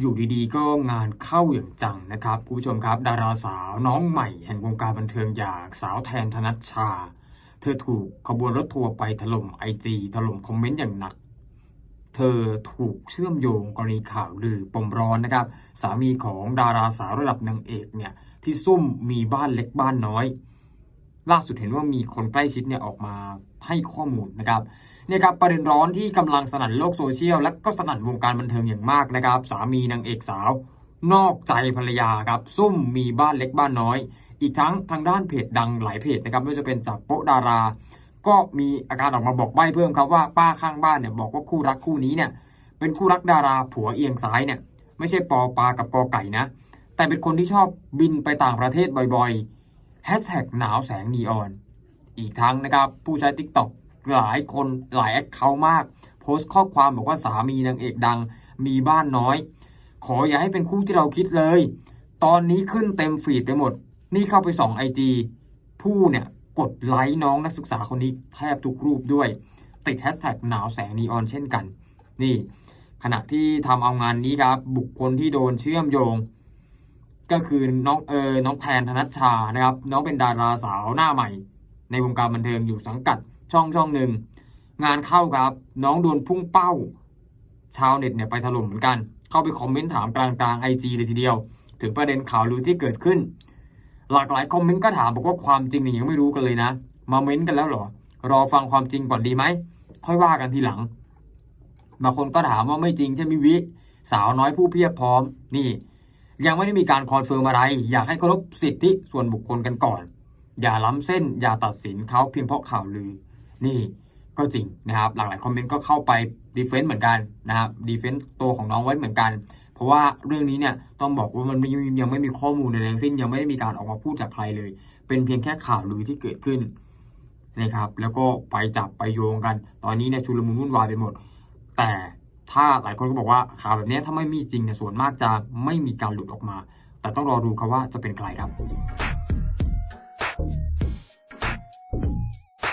อยู่ดีๆ ก็งานเข้าอย่างจังนะครับคุณผู้ชมครับ ดาราสาวน้องใหม่แห่งวงการบันเทิงอย่างสาวแทนธนัชชา เธอถูกขบวนรถทัวร์ไปถล่มไอจีถล่มคอมเมนต์อย่างหนัก เธอถูกเชื่อมโยงกรณีข่าวลือปมร้อนนะครับ สามีของดาราสาวระดับนางเอกเนี่ยที่ซุ่มมีบ้านเล็กบ้านน้อย ล่าสุดเห็นว่ามีคนใกล้ชิดเนี่ยออกมาให้ข้อมูลนะครับ เนี่ยครับประเด็นร้อนที่กำลังสนั่นโลกโซเชียลและก็สนั่นวงการบันเทิงอย่างมากนะครับ สามีนางเอกสาว นอกใจภรรยาครับซุ่มมีบ้านเล็กบ้านน้อย อีกทั้งทางด้านเพจดังหลายเพจนะครับไม่ว่าจะเป็นจับโป๊ดารา ก็มีอาการออกมาบอกใบ้เพิ่มครับว่าป้าข้างบ้านเนี่ยบอกว่าคู่รักคู่นี้เนี่ยเป็นคู่รักดาราผัวเอียงซ้ายเนี่ยไม่ใช่ปอปลากับกอไก่นะ แต่เป็นคนที่ชอบบินไปต่างประเทศบ่อยๆแฮชแท็กหนาวแสงนีออน อีกทั้งนะครับผู้ใช้ t ิ k t o k หลายคนหลายแอคเคาท์มาก โพสต์ข้อความบอกว่าสามีนางเอกดัง มีบ้านน้อย ขออย่าให้เป็นคู่ที่เราคิดเลย ตอนนี้ขึ้นเต็มฟีดไปหมด นี่เข้าไปส่องไอจีผู้เนี่ยกดไลค์น้องนักศึกษาคนนี้แทบทุกรูปด้วย ติดแฮชแท็กหนาวแสงนีออนเช่นกัน นี่ ขณะที่ทำเอางานนี้ครับ บุคคลที่โดนเชื่อมโยง ก็คือน้องเออน้องแทนธนัชชานะครับ น้องเป็นดาราสาวหน้าใหม่ ในวงการบันเทิงอยู่สังกัด ช่องช่องหนึ่งงานเข้าครับ น้องโดนพุ่งเป้า ชาวเน็ตเนี่ยไปถล่มเหมือนกัน เข้าไปคอมเมนต์ถามกลางกลางไอจีเลยทีเดียว ถึงประเด็นข่าวลือที่เกิดขึ้น หลากหลายคอมเมนต์ก็ถามบอกว่าความจริงเนี่ยยังไม่รู้กันเลยนะ มาเม้นต์กันแล้วหรอ รอฟังความจริงก่อนดีไหมค่อยว่ากันทีหลังบางคนก็ถามว่าไม่จริงใช่ไหมวิ สาวน้อยผู้เพียบพร้อมนี่ ยังไม่ได้มีการคอนเฟิร์มอะไร อยากให้เคารพสิทธิส่วนบุคคลกันก่อน อย่าล้ำเส้น อย่าตัดสินเขาเพียงเพราะข่าวลือ นี่ก็จริงนะครับ หลากหลายคอมเมนต์ก็เข้าไปดีเฟนต์เหมือนกันนะครับดีเฟนต์ตัวของน้องไว้เหมือนกัน เพราะว่าเรื่องนี้เนี่ยต้องบอกว่ามันยังไม่มีข้อมูลใดทั้งสิ้นยังไม่ได้มีการออกมาพูดจากใครเลย เป็นเพียงแค่ข่าวลือที่เกิดขึ้นนะครับ แล้วก็ไปจับไปโยงกัน ตอนนี้เนี่ยชุลมุนวุ่นวายไปหมด แต่ถ้าหลายคนก็บอกว่าข่าวแบบนี้ถ้าไม่มีจริงเนี่ยส่วนมากจะไม่มีการหลุดออกมา แต่ต้องรอดูครับว่าจะเป็นใครครับ